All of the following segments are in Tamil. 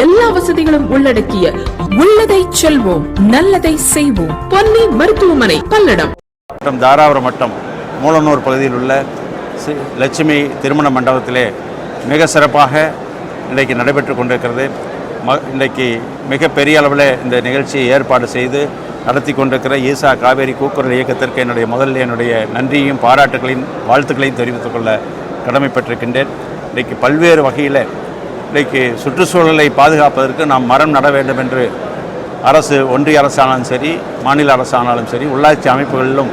எல்லா வசதிகளும் உள்ளடக்கிய உள்ளதை செல்வோம் நல்லதை செய்வோம். பொன்னி மருத்துவமனை பல்லடம். தாராபுரம் மட்டம் மூலனூர் பகுதியில் உள்ள லட்சுமி திருமண மண்டபத்திலே மிக சிறப்பாக இன்றைக்கு நடைபெற்று கொண்டிருக்கிறது. ம இன்றைக்கு மிக பெரிய அளவில் இந்த நிகழ்ச்சியை ஏற்பாடு செய்து நடத்தி கொண்டிருக்கிற ஈசா காவேரி கூக்குரல் இயக்கத்திற்கு என்னுடைய முதல்ல என்னுடைய நன்றியும் பாராட்டுகளையும் வாழ்த்துக்களையும் தெரிவித்துக் கொள்ள கடமைப்பட்டிருக்கின்றேன். இன்றைக்கு பல்வேறு வகையில் இன்றைக்கு சுற்றுச்சூழலை பாதுகாப்பதற்கு நாம் மரம் நட வேண்டும் என்று அரசு ஒன்றிய அரசானாலும் சரி மாநில அரசானாலும் சரி உள்ளாட்சி அமைப்புகளிலும்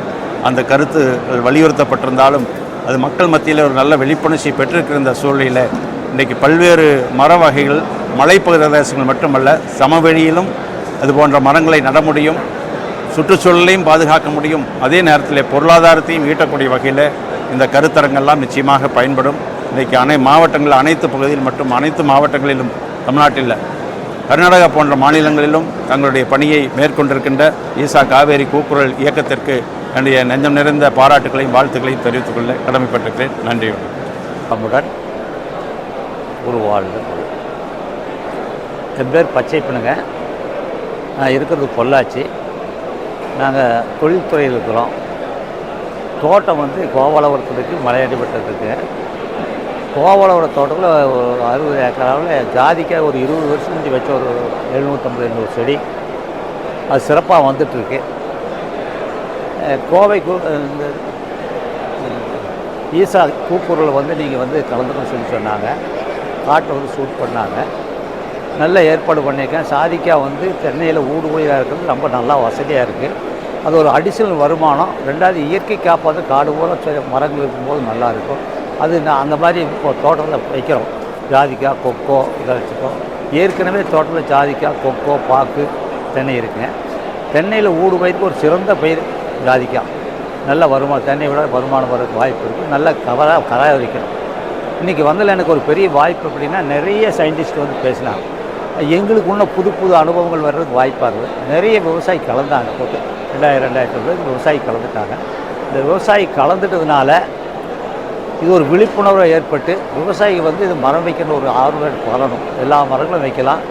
அந்த கருத்து வலியுறுத்தப்பட்டிருந்தாலும் அது மக்கள் மத்தியில் ஒரு நல்ல விழிப்புணர்ச்சி பெற்றிருக்கிற இந்த சூழ்நிலையில் இன்றைக்கு பல்வேறு மர வகைகள் மலைப்பகுதி பிரதேசங்கள் மட்டுமல்ல சமவெளியிலும் அது போன்ற மரங்களை நட முடியும் சுற்றுச்சூழலையும் பாதுகாக்க முடியும். அதே நேரத்தில் பொருளாதாரத்தையும் ஈட்டக்கூடிய வகையில் இந்த கருத்தரங்கெல்லாம் நிச்சயமாக பயன்படும். இன்றைக்கு அனை மாவட்டங்கள் அனைத்து பகுதியில் மற்றும் அனைத்து மாவட்டங்களிலும் தமிழ்நாட்டில் கர்நாடகா போன்ற மாநிலங்களிலும் தங்களுடைய பணியை மேற்கொண்டிருக்கின்ற ஈசா காவேரி கூக்குரல் இயக்கத்திற்கு என்னுடைய நெஞ்சம் நிறைந்த பாராட்டுகளையும் வாழ்த்துக்களையும் தெரிவித்துக் கொள்ள கடமைப்பட்டிருக்கிறேன். நன்றி. நம்முடன் ஒரு உருவாழ்வு என் பேர் பச்சைப்பனுங்க நான் இருக்கிறது பொள்ளாச்சி. நாங்கள் தொழில்துறையில் இருக்கிறோம். தோட்டம் வந்து கோவலவரத்தில் இருக்குது கோவலோட தோட்டத்தில் ஒரு அறுபது ஏக்கர் அளவில் ஜாதிக்காய் ஒரு இருபது வருஷம் முந்தி வச்ச ஒரு எழுநூற்றம்பது எண்ணூறு செடி. அது சிறப்பாக வந்துட்டுருக்கு. கோவை இந்த ஈசா கூப்பூரில் வந்து நீங்கள் வந்து கலந்துக்கணும்னு சொல்லி சொன்னாங்க. காட்டை வந்து ஷூட் பண்ணாங்க. நல்ல ஏற்பாடு பண்ணியிருக்கேன். சாதிக்கா வந்து சென்னையில் ஊடுபுழியாக இருக்கிறது ரொம்ப நல்லா வசதியாக இருக்குது அது ஒரு அடிஷனல் வருமானம். ரெண்டாவது இயற்கை காப்பாற்று காடு போல மரங்கள் இருக்கும்போது நல்லா இருக்கும். அது நான் அந்த மாதிரி இப்போ தோட்டத்தில் வைக்கிறோம். ஜாதிக்காய் கொக்கோ இதை வச்சுக்கோ ஏற்கனவே தோட்டத்தில் ஜாதிக்காய் கொக்கோ பாக்கு தென்னை இருக்குங்க. தென்னையில் ஊடு பயிருக்கு ஒரு சிறந்த பயிர் ஜாதிக்காய் நல்ல வருமானம் தென்னை விட வருமானம் வரதுக்கு வாய்ப்பு இருக்குது நல்ல கவராக கராவரிக்கணும் இன்றைக்கி வந்ததில் எனக்கு ஒரு பெரிய வாய்ப்பு அப்படின்னா நிறைய சயின்டிஸ்ட் வந்து பேசினாங்க. எங்களுக்கு இன்னும் புது புது அனுபவங்கள் வர்றதுக்கு வாய்ப்பாக இருக்குது நிறைய விவசாயி கலந்தாங்க. போட்டு ரெண்டாயிரம் ரெண்டாயிரத்தி விவசாயி கலந்துட்டாங்க. இந்த விவசாயி கலந்துட்டதுனால இது ஒரு விழிப்புணர்வு ஏற்பட்டு விவசாயிகள் வந்து இது மரம் வைக்கணும் ஒரு ஆர்வம் வரணும் எல்லா மரங்களும் வைக்கலாம்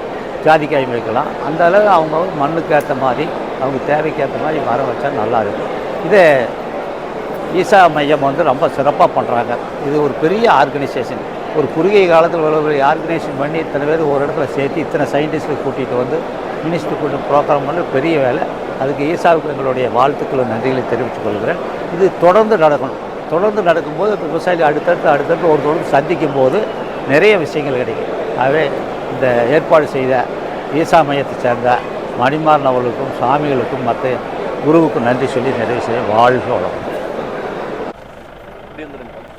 ஜாதிக்காயும் வைக்கலாம். அந்த அளவு அவங்க மண்ணுக்கு ஏற்ற மாதிரி அவங்க தேவைக்கு ஏற்ற மாதிரி மரம் வச்சா நல்லா இருக்கும். இதை ஈசா மையம் வந்து ரொம்ப சிறப்பாக பண்ணுறாங்க இது ஒரு பெரிய ஆர்கனைசேஷன். ஒரு குறுகிய காலத்தில் இவ்வளவு ஆர்கனைசேஷன் பண்ணி இத்தனை பேர் ஒரு இடத்துல சேர்த்து இத்தனை சயின்டிஸ்ட்டை கூட்டிகிட்டு வந்து மினிஸ்டர் கூட்டம் ப்ரோக்ராம் பண்ண பெரிய வேலை. அதுக்கு ஈசாவுக்கு எங்களுடைய வாழ்த்துக்களும் நன்றிகளை தெரிவித்துக் கொள்கிறேன். இது தொடர்ந்து நடக்கணும். தொடர்ந்து நடக்கும்போது இப்போ விவசாயிகள் அடுத்தடுத்து அடுத்தடுத்து ஒரு தொடர்ந்து சந்திக்கும் போது நிறைய விஷயங்கள் கிடைக்கும். ஆகவே இந்த ஏற்பாடு செய்த ஈசா மையத்தை சேர்ந்த மணிமாறன் அவர்களுக்கும் சாமிகளுக்கும் மற்ற குருவுக்கும் நன்றி சொல்லி நிறைவு செய்ய வாழ்க வளம்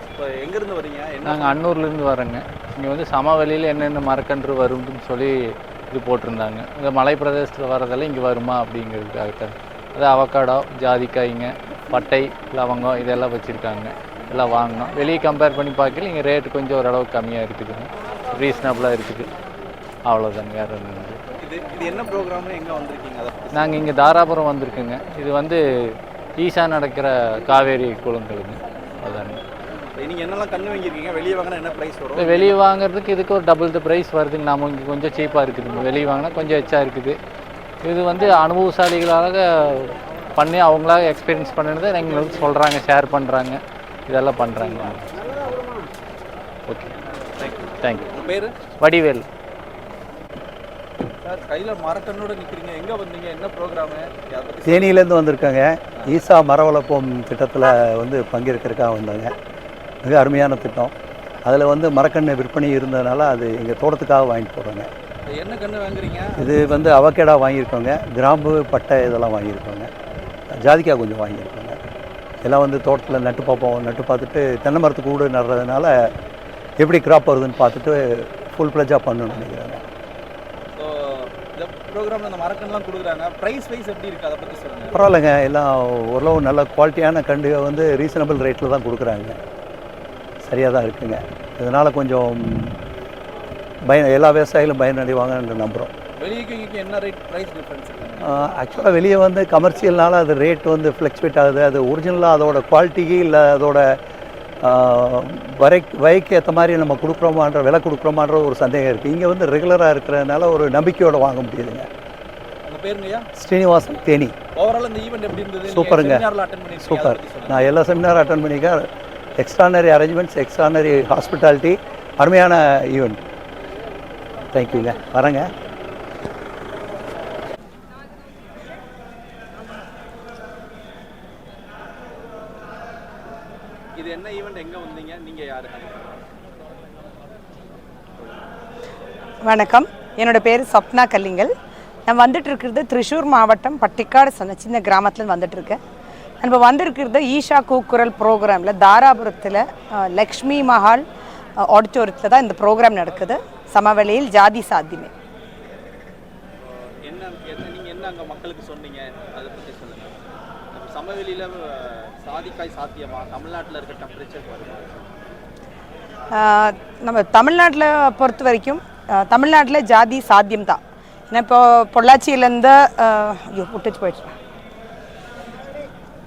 இப்போ எங்கேருந்து வரீங்க? நாங்கள் அன்னூர்லேருந்து வரோங்க. இங்கே வந்து சமவெளியில் என்னென்ன மரக்கன்று வரும்னு சொல்லி இது போட்டிருந்தாங்க. இந்த மலை பிரதேசத்தில் வரதெல்லாம் இங்கே வருமா அப்படிங்கிறதுக்காகத்தான். அது அவக்காடோ ஜாதிக்காய்ங்க பட்டை லவங்கம் இதெல்லாம் வச்சுருக்காங்க. எல்லாம் வாங்கினோம் வெளியே கம்பேர் பண்ணி பார்க்கல இங்கே ரேட்டு கொஞ்சம் ஓரளவுக்கு கம்மியாக இருக்குதுங்க ரீசனபிளாக இருக்குது. அவ்வளோதாங்க வேறு இல்லை. இது என்ன ப்ரோக்ராம்னு எங்கே வந்திருக்கீங்க? நாங்கள் இங்கே தாராபுரம் வந்திருக்குங்க. இது வந்து ஈசா நடக்கிற காவேரி குளங்களுங்க. அதாங்க. இப்போ நீங்கள் என்னெல்லாம் கண்ணு வாங்கியிருக்கீங்க? வெளியே வாங்கினா என்ன ப்ரைஸ் வரும்? வெளியே வாங்குறதுக்கு இதுக்கு ஒரு டபுள் த ப்ரைஸ் வருதுங்க. நாம இங்கே கொஞ்சம் சீப்பாக இருக்குதுங்க வெளியே வாங்கினா கொஞ்சம் எச்சா இருக்குது. இது வந்து அனுபவசாலிகளாக பண்ணி அவங்களாக எக்ஸ்பீரியன்ஸ் பண்ணினதை எங்களுக்கு சொல்கிறாங்க ஷேர் பண்ணுறாங்க இதெல்லாம் பண்ணுறாங்க ஓகே தேங்க்யூ உங்கள் பேர்? வடிவேல். சார் கையில் மரக்கண்ணோட நிற்கிறீங்க எங்கே வந்தீங்க? என்ன ப்ரோக்ராமு தேனியிலேருந்து வந்திருக்காங்க. ஈசா மர வளர்ப்போம் திட்டத்தில் வந்து பங்கேற்கிறதுக்காக வந்தாங்க. மிக அருமையான திட்டம். அதில் வந்து மரக்கன்று விற்பனை இருந்ததுனால அது எங்கள் தோட்டத்துக்காக வாங்கிட்டு போகிறாங்க என்ன கண்ணு வாங்குறீங்க? இது வந்து அவக்கேடா வாங்கியிருக்கோங்க கிராம்பு பட்டை இதெல்லாம் வாங்கியிருக்கோங்க ஜாதிக்காய் கொஞ்சம் வாங்கியிருக்கோங்க. எல்லாம் வந்து தோட்டத்தில் நட்டு பார்ப்போம். நட்டு பார்த்துட்டு தென்னை மரத்துக்கு கூட நடுறதுனால எப்படி கிராப் வருதுன்னு பார்த்துட்டு ஃபுல் ப்ளஜாக பண்ணணும்னு நினைக்கிறாங்க. ஸோ இந்த ப்ரோக்ராமில் கொடுக்குறாங்க. ப்ரைஸ் வைஸ் எப்படி இருக்குது அதை பற்றி சொல்லுங்கள் பரவாயில்லைங்க. எல்லாம் ஓரளவு நல்ல குவாலிட்டியான கண்டு வந்து ரீசனபிள் ரேட்டில் தான் கொடுக்குறாங்க. சரியாக தான் இருக்குங்க. இதனால் கொஞ்சம் பயன் எல்லா விவசாயிகளும் பயனடைவாங்கன்னு நம்புகிறோம் ஆக்சுவலாக வெளியே வந்து கமர்ஷியல்னால அது ரேட் வந்து ஃப்ளக்சுவேட் ஆகுது. அது ஒரிஜினலாக அதோட குவாலிட்டிக்கு இல்லை அதோட வரை வரைக்கு ஏற்ற மாதிரி நம்ம கொடுக்குறோமான்ற விலை கொடுக்குறோமான்ற ஒரு சந்தேகம் இருக்குது இங்கே வந்து ரெகுலராக இருக்கிறதுனால ஒரு நம்பிக்கையோடு வாங்க முடியுதுங்க. ஸ்ரீனிவாசன் தேனி. ஓவரால் இந்த ஈவெண்ட் எப்படி இருந்தது? சூப்பருங்க. சூப்பர். நான் எல்லா செமினாரும் அட்டன் பண்ணியிருக்கேன். எக்ஸ்ட்ரானரி அரேஞ்ச்மெண்ட்ஸ் எக்ஸ்ட்ரானரி ஹாஸ்பிட்டாலிட்டி அருமையான ஈவெண்ட் தேங்க்யூங்க வரேங்க. என்ன ஈவெண்ட் எங்க வந்தீங்க? நீங்க யாரு? வணக்கம். என்னோட பேர் சப்னா கல்லிங்கல். நான் வந்துட்டு இருக்கிறது திருஷூர் மாவட்டம் பட்டிக்காடு சொன்ன சின்ன கிராமத்தில் வந்துட்டு இருக்கேன் நம்ம வந்திருக்கிறது ஈஷா கூக்குரல் ப்ரோக்ராமில் தாராபுரத்தில் லக்ஷ்மி மஹால் ஆடிட்டோரியத்தில் தான் இந்த ப்ரோக்ராம் நடக்குது. சமவெளியில் ஜாதி சாத்தியமே. என்ன என்ன நீங்க என்ன அங்க மக்களுக்கு சொன்னீங்க? அதை பத்தி சொல்லுங்க. நம்ம சமவெளியில் சாதிக்காய் சாத்தியமா? தமிழ்நாட்டில் இருக்க டெம்பரேச்சர் நம்ம தமிழ்நாட்டில் பொறுத்த வரைக்கும் தமிழ்நாட்டில் ஜாதி சாத்தியம் தான் ஏன்னா இப்போ பொள்ளாச்சியிலேருந்து ஐயோ விட்டுச்சு போயிடுச்சு.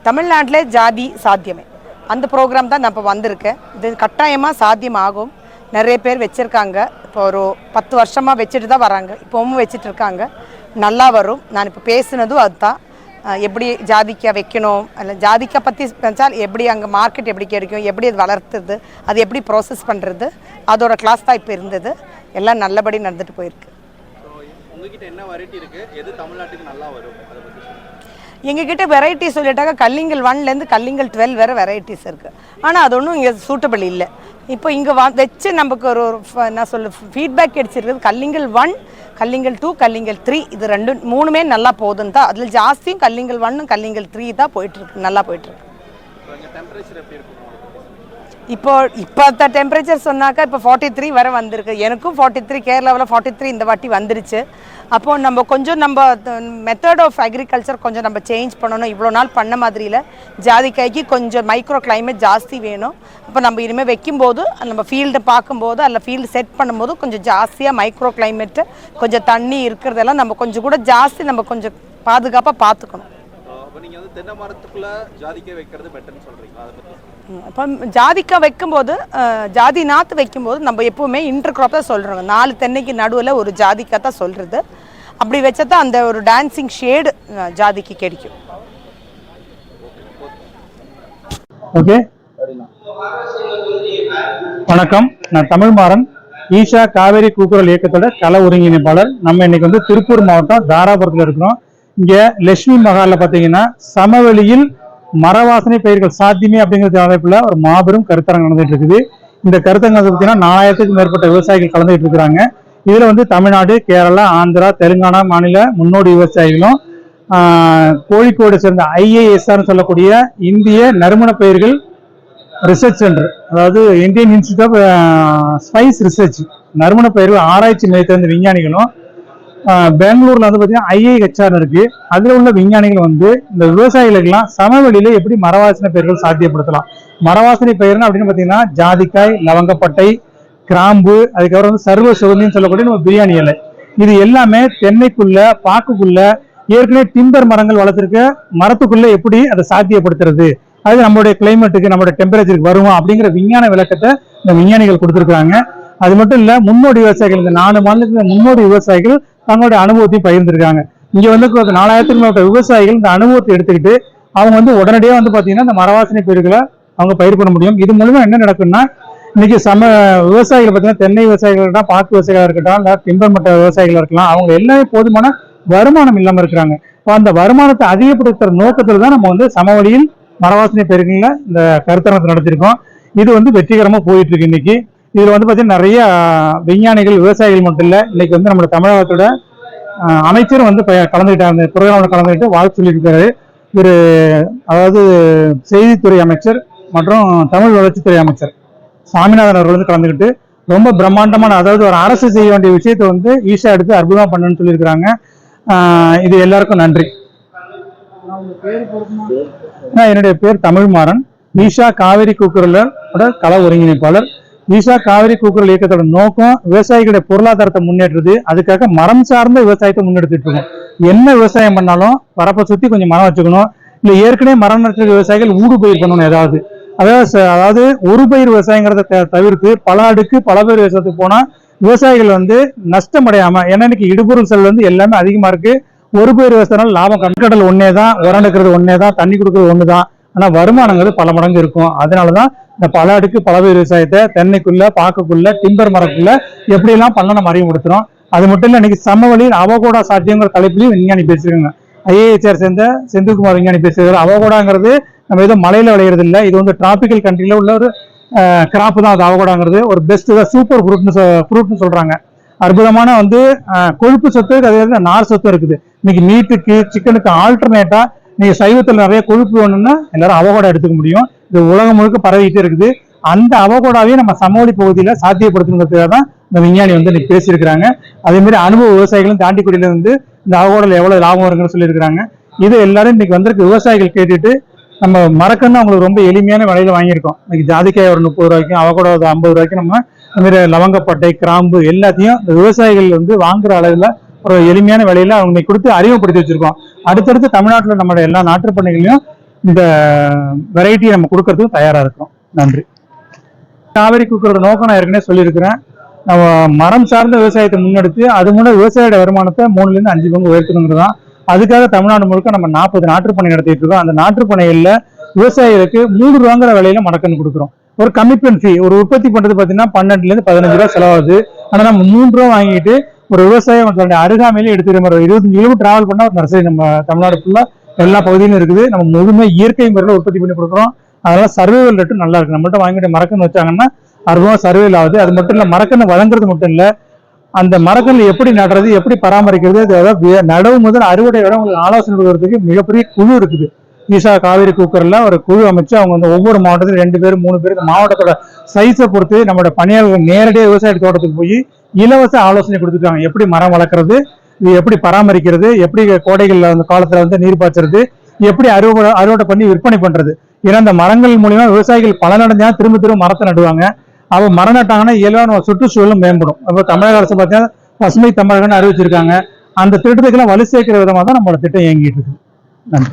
தமிழ்நாட்டில் ஜாதி சாத்தியமே. அந்த ப்ரோக்ராம் தான் நான் இப்போ வந்திருக்கேன் இது கட்டாயமாக சாத்தியம் ஆகும் நிறைய பேர் வச்சுருக்காங்க. இப்போ ஒரு பத்து வருஷமாக வச்சுட்டு தான் வராங்க. இப்போவும் வச்சுட்டு இருக்காங்க. நல்லா வரும். நான் இப்போ பேசுனதும் அதுதான். எப்படி ஜாதிக்காய் வைக்கணும்? அல்ல ஜாதிக்காய் பற்றி நினச்சால் எப்படி அங்கே மார்க்கெட் எப்படி கிடைக்கும்? எப்படி அது வளர்த்துறது அது எப்படி ப்ராசஸ் பண்ணுறது அதோட கிளாஸ் தான் இப்போ இருந்தது. எல்லாம் நல்லபடி நடந்துட்டு போயிருக்கு. எங்ககிட்ட வெரைட்டி சொல்லிட்டாக்க கல்லிங்கல் ஒன்லேருந்து கல்லிங்கல் டுவெல் வேறு வெரைட்டிஸ் இருக்குது ஆனால் அது ஒன்றும் இங்கே சூட்டபிள் இல்லை. இப்போ இங்கே வா வச்சு நமக்கு ஒரு ஒரு என்ன சொல்ல ஃபீட்பேக் கிடைச்சிருக்குது Kallingal one Kallingal two Kallingal three இது ரெண்டும் மூணுமே நல்லா போகுதுன்னு தான். அதில் ஜாஸ்தியும் கல்லிங்கல் ஒன்னும் கல்லிங்கல் த்ரீ தான் போயிட்டுருக்கு நல்லா போயிட்டுருக்கு இப்போ இப்போத்த டெம்பரேச்சர் இப்போ டெம்பரேச்சர் சொன்னாக்கா இப்போ ஃபார்ட்டி த்ரீ வரை வந்திருக்கு. எனக்கும் ஃபார்ட்டி த்ரீ கேரளாவில் ஃபார்ட்டி த்ரீ இந்த வாட்டி வந்துருச்சு. அப்போ நம்ம கொஞ்சம் நம்ம மெத்தட் ஆஃப் அக்ரிகல்ச்சர் கொஞ்சம் நம்ம சேஞ்ச் பண்ணணும். இவ்வளோ நாள் பண்ண மாதிரியில் ஜாதிக்காய்க்கு கொஞ்சம் மைக்ரோ கிளைமேட் ஜாஸ்தி வேணும். அப்போ நம்ம இனிமேல் வைக்கும்போது நம்ம ஃபீல்டு பார்க்கும்போது அல்ல ஃபீல்டு செட் பண்ணும்போது கொஞ்சம் ஜாஸ்தியாக மைக்ரோ கிளைமேட்டு கொஞ்சம் தண்ணி இருக்கிறதெல்லாம் நம்ம கொஞ்சம் கூட ஜாஸ்தி நம்ம கொஞ்சம் பாதுகாப்பாக பார்த்துக்கணும். அப்போ நீங்க வந்து தென்னை மரத்துக்குள்ள ஜாதிக்காய் வைக்கிறது பெட்டர்னு சொல்றீங்களா? அதை. ம், இப்போ ஜாதிக்காய் வைக்கும்போது ஜாதி நாற்று வைக்கும்போது நம்ம எப்பவுமே இன்டர் கிராப் தான் சொல்கிறோங்க நாலு தென்னைக்கு நடுவில் ஒரு ஜாதிக்காய் தான் சொல்கிறது அப்படி வச்சா தான் அந்த ஒரு டான்சிங் ஷேடு ஜாதிக்கு கிடைக்கும். ஓகே. வணக்கம். நான் தமிழ்மாறன் ஈஷா காவேரி கூக்குரல் இயக்கத்தோட கள ஒருங்கிணைப்பாளர். நம்ம இன்னைக்கு வந்து திருப்பூர் மாவட்டம் தாராபுரத்தில் இருக்கிறோம். இங்க லட்சுமி மகால்ல பாத்தீங்கன்னா சமவெளியில் மரவாசனை பயிர்கள் சாத்தியமே அப்படிங்கிற தலைப்புல ஒரு மாபெரும் கருத்தரங்கம் நடந்துட்டு இருக்குது. இந்த கருத்தரங்க பார்த்தீங்கன்னா நாலாயிரத்துக்கும் மேற்பட்ட விவசாயிகள் கலந்துகிட்டு இருக்கிறாங்க. இதுல வந்து தமிழ்நாடு கேரளா ஆந்திரா தெலுங்கானா மாநில முன்னோடி விவசாயிகளும் கோழிக்கோடு சேர்ந்த ஐஏஎஸ்ஆர்னு சொல்லக்கூடிய இந்திய நறுமண பயிர்கள் ரிசர்ச் சென்டர் அதாவது Indian institute of spice research நறுமண பயிர்கள் ஆராய்ச்சி மையத்தை விஞ்ஞானிகளும் பெங்களூர்ல வந்து பார்த்தீங்கன்னா ஐஐஹெச்ஆர் இருக்கு. அதுல உள்ள விஞ்ஞானிகள் வந்து இந்த விவசாயிகளுக்கெல்லாம் சமவெளியில எப்படி மரவாசனை பயிர்கள் சாத்தியப்படுத்தலாம்? மரவாசனை பயிர்னு அப்படின்னு பார்த்தீங்கன்னா ஜாதிக்காய் லவங்கப்பட்டை கிராம்பு அதுக்கப்புறம் வந்து சர்வ சுகந்தின்னு சொல்லக்கூடிய நம்ம பிரியாணி இலை. இது எல்லாமே தென்னைக்குள்ள பாக்குக்குள்ள ஏற்கனவே டிம்பர் மரங்கள் வளர்த்துருக்க மரத்துக்குள்ள எப்படி அதை சாத்தியப்படுத்துறது? அது நம்மளுடைய கிளைமேட்டுக்கு நம்மளுடைய டெம்பரேச்சருக்கு வருமா அப்படிங்கிற விஞ்ஞான விளக்கத்தை இந்த விஞ்ஞானிகள் கொடுத்துருக்காங்க அது மட்டும் இல்ல முன்னோடி விவசாயிகள் இந்த நாலு மாநிலத்துல முன்னோடி விவசாயிகள் தங்களுடைய அனுபவத்தையும் பகிர்ந்திருக்காங்க. இங்க வந்து நாலாயிரத்துக்கு மேற்பட்ட விவசாயிகள் இந்த அனுபவத்தை எடுத்துக்கிட்டு அவங்க வந்து உடனடியாக வந்து பாத்தீங்கன்னா இந்த மரவாசனை பயிர்களை அவங்க பயிர் பண்ண முடியும். இது மூலமா என்ன நடக்கும்னா இன்னைக்கு சம விவசாயிகள் பார்த்தீங்கன்னா தென்னை விவசாயிகள் இருக்கட்டும் பாக்கு விவசாயிகளா இருக்கட்டும் இல்லை டிம்பர் மட்ட விவசாயிகளா இருக்கலாம் அவங்க எல்லாமே போதுமான வருமானம் இல்லாம இருக்கிறாங்க. இப்போ அந்த வருமானத்தை அதிகப்படுத்துற நோக்கத்துல தான் நம்ம வந்து சமவெளியில் மரவாசனை பயிர்களில் இந்த கருத்தரங்கத்தை நடத்தியிருக்கோம் இது வந்து வெற்றிகரமா போயிட்டு இருக்கு இன்னைக்கு. இதுல வந்து பார்த்தீங்கன்னா நிறைய விஞ்ஞானிகள் விவசாயிகள் மட்டும் இல்ல இன்னைக்கு வந்து நம்ம தமிழகத்தோட அமைச்சரும் வந்து ப- கலந்துக்கிட்டாங்க அந்த ப்ரோக்ராமில் கலந்துக்கிட்டு வாழ்த்து சொல்லியிருக்காரு. இவர் அதாவது செய்தித்துறை அமைச்சர் மற்றும் தமிழ் வளர்ச்சித்துறை அமைச்சர் சாமிநாதன் அவர்கள் வந்து கலந்துக்கிட்டு ரொம்ப பிரம்மாண்டமான அதாவது ஒரு அரசு செய்ய வேண்டிய விஷயத்தை வந்து ஈஷா எடுத்து அற்புதமா பண்ணுன்னு சொல்லியிருக்கிறாங்க. இது எல்லாருக்கும் நன்றி. என்னுடைய பேர் தமிழ்மாறன். ஈஷா காவிரி கூக்குரலோட கள ஒருங்கிணைப்பாளர். ஈசா காவிரி கூக்குரல் இயக்கத்தோட நோக்கம் விவசாயிகளுடைய பொருளாதாரத்தை முன்னேற்றுறது. அதுக்காக மரம் சார்ந்த விவசாயத்தை முன்னெடுத்துட்டு இருக்கோம். என்ன விவசாயம் பண்ணாலும் பரப்பை சுத்தி கொஞ்சம் மரம் வச்சுக்கணும். இல்ல ஏற்கனவே மரம் நடத்துற விவசாயிகள் ஊடு பயிர் பண்ணணும் ஏதாவது. அதாவது அதாவது ஒரு பயிர் விவசாயங்கிறத த- தவிர்த்து பல அடுக்கு பல பயிர் விவசாயத்துக்கு போனா விவசாயிகள் வந்து நஷ்டம் அடையாம ஏன்னா இன்னைக்கு இடுபொருள் செல் வந்து எல்லாமே அதிகமா இருக்கு. ஒரு பயிர் விவசாயம் லாபம் கண்கடல் ஒன்னே தான் உரம் எடுக்கிறது ஒன்னே தான் தண்ணி கொடுக்கறது ஒன்று தான் ஆனால் வருமானங்கிறது பல மடங்கு இருக்கும். அதனால தான் இந்த பல அடுக்கு பல பயிர் விவசாயத்தை தென்னைக்குள்ள பாக்குக்குள்ள டிம்பர் மரக்குள்ள எப்படியெல்லாம் பண்ணணும் அறிமுகப்படுத்துறோம் அது மட்டும் இல்ல இன்னைக்கு சமவெளியில் அவகோடா சாத்தியங்கிற தலைப்புலையும் விஞ்ஞானி பேசியிருக்காங்க. ஐஏஹெச்ஆர் சேர்ந்த செந்தில்குமார் விஞ்ஞானி பேசியிருக்காரு. அவகோடாங்கிறது நம்ம எதுவும் மலையில் விளையிறது இல்லை இது வந்து டிராபிக்கல் கண்ட்ரியில் உள்ள ஒரு கிராப் தான் அது அவகோடாங்கிறது. ஒரு பெஸ்ட் சூப்பர் ஃப்ரூட்னு ஃப்ரூட்னு சொல்கிறாங்க அற்புதமான வந்து கொழுப்பு சத்து அதே நார் சத்து இருக்குது. இன்னைக்கு மீட்டுக்கு சிக்கனுக்கு ஆல்டர்னேட்டாக நீங்க சைவத்தில் நிறைய கொழுப்பு வேணும்னா எல்லாரும் அவகோடா எடுத்துக்க முடியும். இது உலகம் முழுக்க பரவிட்டே இருக்குது. அந்த அவகோடாவையும் நம்ம சமவெளி பகுதியில சாத்தியப்படுத்தணுங்கிறதுக்காக தான் இந்த விஞ்ஞானி வந்து இன்னைக்கு பேசியிருக்கிறாங்க. அதே மாதிரி அனுபவ விவசாயிகளும் தாண்டிக்குடியில வந்து இந்த அவகோடல எவ்வளவு லாபம் வருங்கன்னு சொல்லியிருக்கிறாங்க. இது எல்லாரும் இன்னைக்கு வந்திருக்க. விவசாயிகள் கேட்டுட்டு நம்ம மறக்கணுன்னு அவங்களுக்கு ரொம்ப எளிமையான விலையில வாங்கியிருக்கோம். இன்னைக்கு ஜாதிக்காய் ஒரு முப்பது ரூபாய்க்கும் அவகோட ஒரு ஐம்பது ரூபாய்க்கும் நம்ம இந்த மாதிரி லவங்கப்பட்டை கிராம்பு எல்லாத்தையும் இந்த விவசாயிகள் வந்து வாங்குற அளவுல ஒரு எளிமையான விலையில அவங்க கொடுத்து அறிமுகப்படுத்தி வச்சிருக்கோம். அடுத்தடுத்து தமிழ்நாட்டுல நம்மளோட எல்லா நாட்டுப் பண்ணைகளையும் இந்த வெரைட்டியை நம்ம கொடுக்கறதுக்கு தயாரா இருக்கோம் நன்றி. காவேரி குக்கரோட நோக்கம் நான் ஏற்கனவே சொல்லியிருக்கிறேன். நம்ம மரம் சார்ந்த விவசாயத்தை முன்னெடுத்து அது மூலம் விவசாயியோட வருமானத்தை மூணுல இருந்து அஞ்சு பங்கு உயர்த்தணுங்கிறது தான். அதுக்காக தமிழ்நாடு முழுக்க நம்ம நாற்பது பணி நடத்திட்டு இருக்கோம். அந்த நாற்றுப்பணிகள்ல விவசாயிகளுக்கு மூணு ரூபாங்கிற விலையில மடக்கன்னு கொடுக்குறோம். ஒரு கமிட்மெண்ட் ஃபீ ஒரு உற்பத்தி பண்றது பாத்தீங்கன்னா பன்னெண்டுல இருந்து பதினஞ்சு ரூபா செலவாகுது. ஆனா நம்ம மூன்று ரூபா வாங்கிட்டு ஒரு விவசாயம் தன்னுடைய அருகாமையில எடுத்துக்கிற மாதிரி இருபத்தஞ்சு கிலோமீட்டர் டிராவல் பண்ணா ஒரு நர்சரி நம்ம தமிழ்நாடு ஃபுல்லா எல்லா பகுதியிலும் இருக்குது. நம்ம முழுமை இயற்கை முறையில் உற்பத்தி பண்ணி கொடுக்குறோம். அதனால சர்வேவல் ரேட்டு நல்லா இருக்கு. நம்மள்ட்ட வாங்கிட்டு மரக்கன்று வச்சாங்கன்னா அற்புதமா சர்வேல் ஆகுது. அது மட்டும் இல்ல மரக்கன்று வழங்குறது மட்டும் இல்ல அந்த மரக்கன்று எப்படி நடுறது எப்படி பராமரிக்கிறது அதாவது நடவு முதல் அறுவடை வரை உங்களுக்கு ஆலோசனை கொடுக்கறதுக்கு மிகப்பெரிய குழு இருக்குது. ஈஷா காவேரி குக்கர்ல ஒரு குழு அமைச்சு அவங்க வந்து ஒவ்வொரு மாவட்டத்திலும் ரெண்டு பேர் மூணு பேர் மாவட்டத்தோட சைஸை பொறுத்து நம்மளோட பணியாளர்கள் நேரடியாக விவசாய தோட்டத்துக்கு போய் இலவச ஆலோசனை கொடுத்துருக்காங்க. எப்படி மரம் வளர்க்குறது இது எப்படி பராமரிக்கிறது எப்படி கோடைகள் அந்த காலத்தில் வந்து நீர் பாய்ச்சறது எப்படி அறுவடை அறுவடை பண்ணி விற்பனை பண்ணுறது ஏன்னா அந்த மரங்கள் மூலிமா விவசாயிகள் பலனடைஞ்சா திரும்ப திரும்ப மரத்தை நடுவாங்க. அவள் மரம் நட்டாங்கன்னா இயல்பான நம்ம சுற்றுச்சூழலும் மேம்படும். அப்போ தமிழக அரசு பார்த்தீங்கன்னா பசுமை தமிழகம்னு அறிவிச்சிருக்காங்க. அந்த திட்டத்துக்கெல்லாம் வலு சேர்க்கிற விதமாக தான் நம்மளோட திட்டம் இயங்கிட்டு இருக்கு. நன்றி.